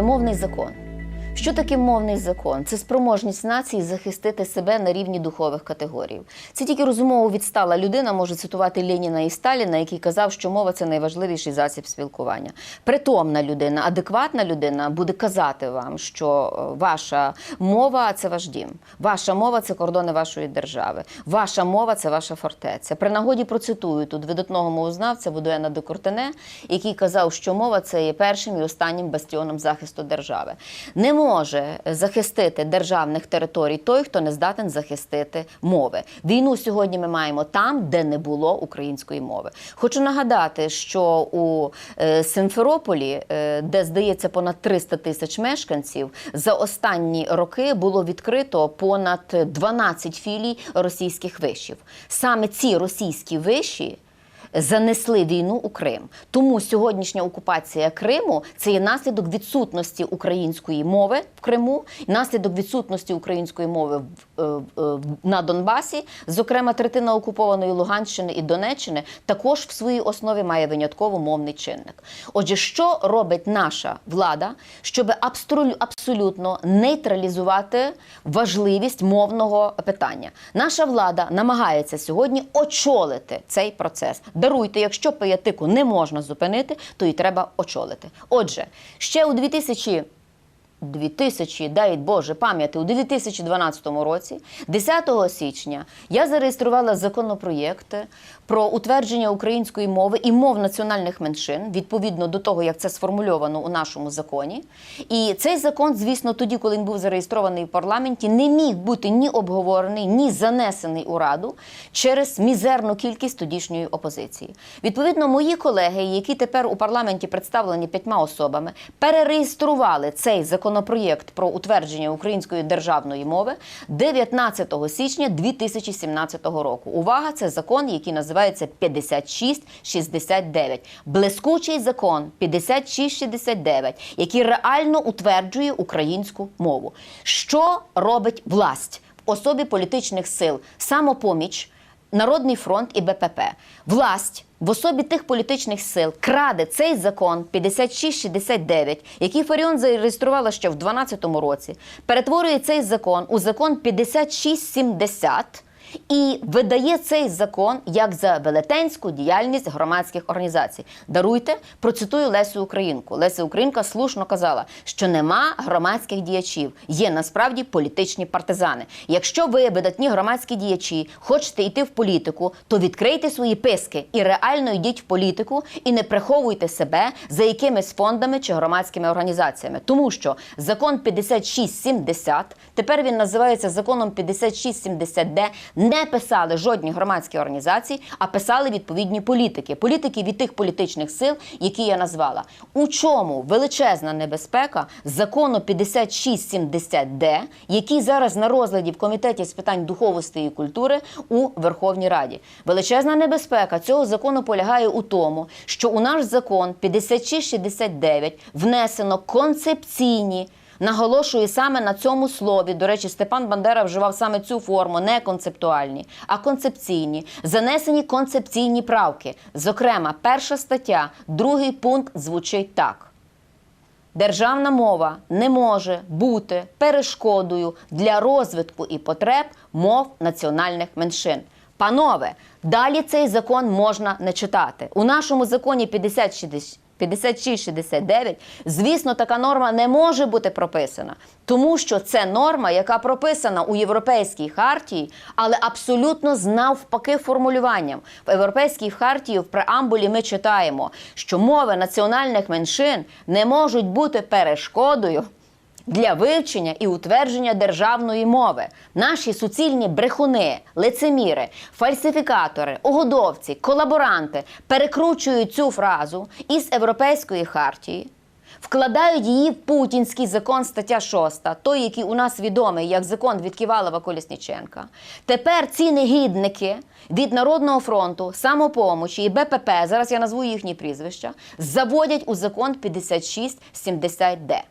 Мовний закон. Що таке мовний закон? Це спроможність нації захистити себе на рівні духових категорій. Це тільки розумово відстала людина може цитувати Леніна і Сталіна, який казав, що мова це найважливіший засіб спілкування. Притомна людина, адекватна людина буде казати вам, що е, ваша мова це ваш дім, ваша мова це кордони вашої держави, ваша мова це ваша фортеця. При нагоді процитую тут видатного мовознавця Водуена де Кортене, який казав, що мова це є першим і останнім бастіоном захисту держави. Не може захистити державних територій той, хто не здатен захистити мови. Війну сьогодні ми маємо там, де не було української мови. Хочу нагадати, що у е, Симферополі, е, де здається понад 300 тисяч мешканців, за останні роки було відкрито понад 12 філій російських вишів. Саме ці російські виші занесли війну у Крим. Тому сьогоднішня окупація Криму це є наслідок відсутності української мови в Криму, наслідок відсутності української мови е, е, на Донбасі. Зокрема, третина окупованої Луганщини і Донеччини також в своїй основі має винятково мовний чинник. Отже, що робить наша влада, щоб абсолютно нейтралізувати важливість мовного питання? Наша влада намагається сьогодні очолити цей процес. Даруйте, якщо пиятику не можна зупинити, то і треба очолити. Отже, ще у 2000 2000, дай Боже пам'яті, у 2012 році, 10 січня, я зареєструвала законопроєкт про утвердження української мови і мов національних меншин відповідно до того, як це сформульовано у нашому законі. І цей закон, звісно, тоді, коли він був зареєстрований в парламенті, не міг бути ні обговорений, ні занесений у раду через мізерну кількість тодішньої опозиції. Відповідно, мої колеги, які тепер у парламенті представлені п'ятьма особами, перереєстрували цей законопроєкт про утвердження української державної мови 19 січня 2017 року. Увага, це закон, який називається 5669. Блискучий закон 5669, який реально утверджує українську мову. Що робить власть в особі політичних сил самопоміч? Народний фронт і БПП. Власть в особі тих політичних сил краде цей закон 5669, який Фаріон зареєструвала ще в 2012 році, перетворює цей закон у закон 5670 і видає цей закон як за велетенську діяльність громадських організацій. Даруйте, процитую Лесю Українку. Леся Українка слушно казала, що нема громадських діячів, є насправді політичні партизани. Якщо ви, видатні громадські діячі, хочете йти в політику, то відкрийте свої писки і реально йдіть в політику і не приховуйте себе за якимись фондами чи громадськими організаціями. Тому що закон 5670, тепер він називається законом 5670Д, не писали жодні громадські організації, а писали відповідні політики. Політики від тих політичних сил, які я назвала. У чому величезна небезпека закону 5670Д, який зараз на розгляді в комітеті з питань духовності і культури у Верховній Раді. Величезна небезпека цього закону полягає у тому, що у наш закон 5669 внесено концепційні. Наголошую саме на цьому слові. До речі, Степан Бандера вживав саме цю форму, не концептуальні, а концепційні. Занесені концепційні правки. Зокрема, перша стаття, другий пункт звучить так. Державна мова не може бути перешкодою для розвитку і потреб мов національних меншин. Панове, далі цей закон можна не читати. У нашому законі 5060 5669, звісно, така норма не може бути прописана, тому що це норма, яка прописана у Європейській хартії, але абсолютно з навпаки формулюванням. В Європейській хартії в преамбулі ми читаємо, що мови національних меншин не можуть бути перешкодою. Для вивчення і утвердження державної мови наші суцільні брехуни, лицеміри, фальсифікатори, угодовці, колаборанти перекручують цю фразу із Європейської хартії, вкладають її в путінський закон стаття 6, той, який у нас відомий як закон від Ківалова Колісніченка. Тепер ці негідники від Народного фронту, самопомочі і БПП, зараз я назву їхні прізвища, заводять у закон 5670Д.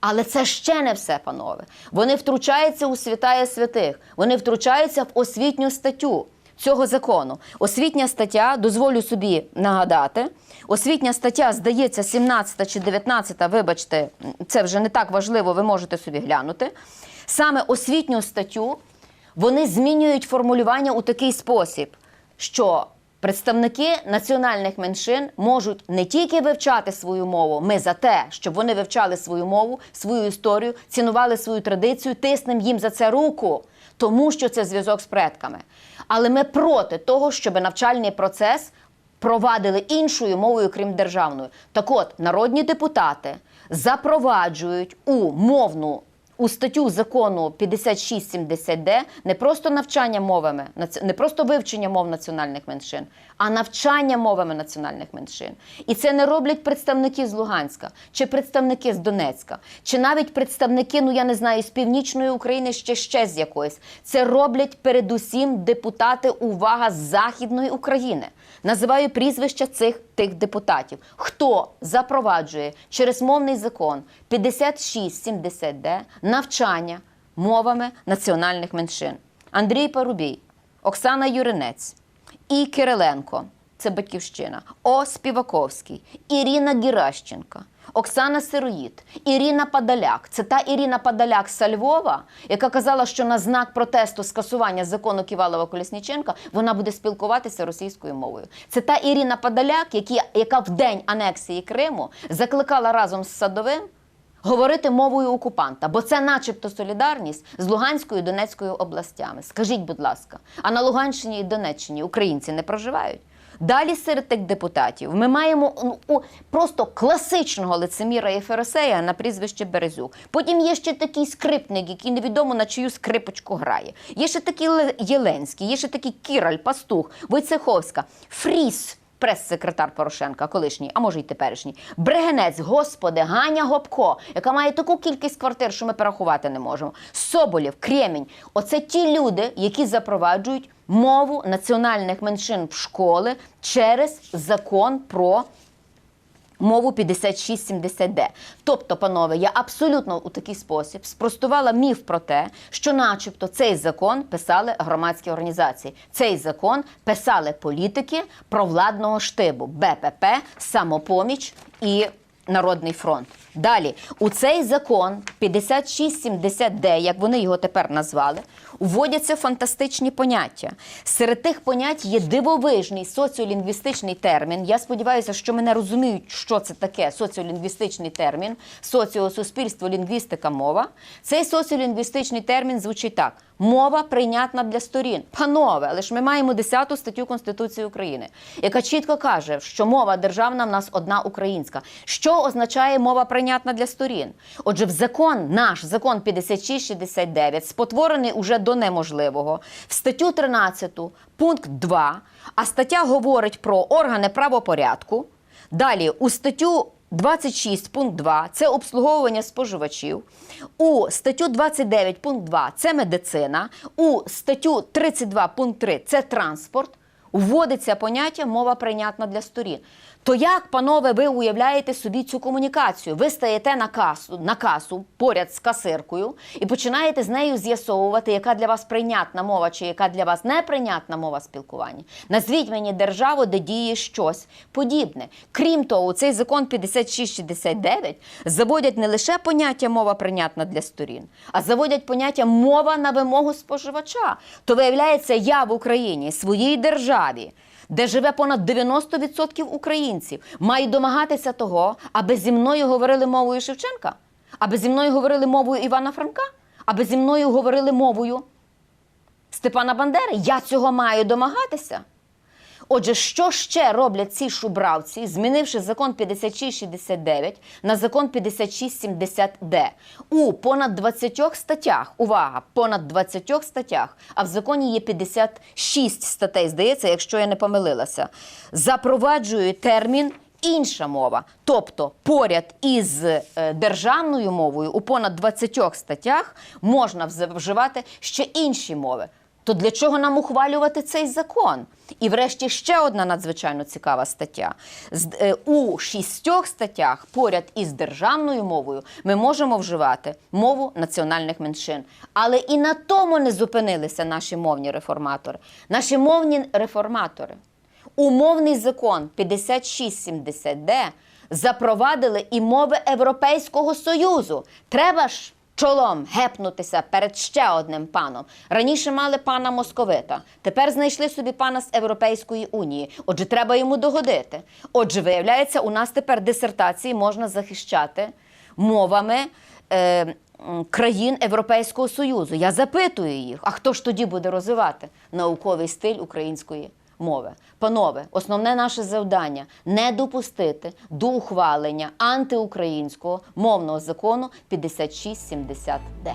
Але це ще не все, панове. Вони втручаються у святая святих, вони втручаються в освітню статтю. цього закону. Освітня стаття, дозволю собі нагадати. Освітня стаття, здається, 17 чи 19, вибачте, це вже не так важливо, ви можете собі глянути. Саме освітню статтю вони змінюють формулювання у такий спосіб, що представники національних меншин можуть не тільки вивчати свою мову, ми за те, щоб вони вивчали свою мову, свою історію, цінували свою традицію, тиснемо їм за це руку, тому що це зв'язок з предками. Але ми проти того, щоб навчальний процес провадили іншою мовою, крім державної. Так от, народні депутати запроваджують у мовну у статтю закону 5670Д не просто навчання мовами, не просто вивчення мов національних меншин, а навчання мовами національних меншин. І це не роблять представники з Луганська, чи представники з Донецька, чи навіть представники, ну я не знаю, з північної України ще ще з якоїсь. Це роблять передусім депутати, увага, з Західної України. Називаю прізвища цих тих депутатів. Хто запроваджує через мовний закон 5670Д навчання мовами національних меншин? Андрій Парубій, Оксана Юринець і Кириленко. Це батьківщина, О. Співаковський, Ірина Геращенка, Оксана Сироїд, Ірина Падаляк. Це та Ірина Падаляк з Львова, яка казала, що на знак протесту скасування закону Ківалова Колісніченка вона буде спілкуватися російською мовою. Це та Ірина Падаляк, яка в день анексії Криму закликала разом з Садовим говорити мовою окупанта, бо це, начебто, солідарність з Луганською і Донецькою областями. Скажіть, будь ласка, а на Луганщині і Донеччині українці не проживають? Далі серед тих депутатів ми маємо ну, просто класичного лицеміра і фарисея на прізвище Березюк. Потім є ще такий скрипник, який невідомо на чию скрипочку грає. Є ще такий Ле- Єленський, є ще такий Кіраль, Пастух, Войцеховська, Фріс. Прес-секретар Порошенка, колишній, а може й теперішній, Брегенець, господи, Ганя Гопко, яка має таку кількість квартир, що ми порахувати не можемо. Соболєв, Кремінь. Оце ті люди, які запроваджують мову національних меншин в школи через закон про мову 5670Д. Тобто, панове, я абсолютно у такий спосіб спростувала міф про те, що, начебто, цей закон писали громадські організації. Цей закон писали політики провладного штибу БПП, самопоміч і Народний фронт. Далі у цей закон 5670Д, як вони його тепер назвали, вводяться фантастичні поняття. Серед тих понять є дивовижний соціолінгвістичний термін. Я сподіваюся, що мене розуміють, що це таке соціолінгвістичний термін, соціосуспільство, лінгвістика, мова. Цей соціолінгвістичний термін звучить так: мова прийнятна для сторін. Панове, але ж ми маємо 10 статтю Конституції України, яка чітко каже, що мова державна в нас одна українська. Що означає мова прийнятна для сторін? Отже, в закон, наш закон 5669, спотворений уже до неможливого, в статтю 13, пункт 2, а стаття говорить про органи правопорядку. Далі у статтю 26 пункт 2 це обслуговування споживачів. У статтю 29 пункт 2 це медицина. У статтю 32 пункт 3 це транспорт. Вводиться поняття мова прийнятна для сторін. То як, панове, ви уявляєте собі цю комунікацію? Ви стаєте на касу, на касу поряд з касиркою і починаєте з нею з'ясовувати, яка для вас прийнятна мова чи яка для вас неприйнятна мова спілкування. Назвіть мені державу, де діє щось подібне. Крім того, у цей закон 5669 заводять не лише поняття мова прийнятна для сторін, а заводять поняття мова на вимогу споживача. То виявляється, я в Україні, своїй державі де живе понад 90% українців, маю домагатися того, аби зі мною говорили мовою Шевченка, аби зі мною говорили мовою Івана Франка, аби зі мною говорили мовою Степана Бандери. Я цього маю домагатися. Отже, що ще роблять ці шубравці, змінивши закон 5669 на закон 5670Д? У понад 20 статтях, увага, понад 20 статтях, а в законі є 56 статей, здається, якщо я не помилилася, запроваджують термін інша мова. Тобто, поряд із е, державною мовою у понад 20 статтях можна вживати ще інші мови. То для чого нам ухвалювати цей закон? І врешті ще одна надзвичайно цікава стаття. Е, У шістьох статтях поряд із державною мовою ми можемо вживати мову національних меншин. Але і на тому не зупинилися наші мовні реформатори. Наші мовні реформатори умовний закон 5670Д запровадили і мови Європейського Союзу. Треба ж чолом гепнутися перед ще одним паном. Раніше мали пана московита, тепер знайшли собі пана з Європейської унії. Отже, треба йому догодити. Отже, виявляється, у нас тепер дисертації можна захищати мовами. Е, Країн Європейського Союзу. Я запитую їх, а хто ж тоді буде розвивати науковий стиль української мови? Панове, основне наше завдання не допустити до ухвалення антиукраїнського мовного закону 5670Д.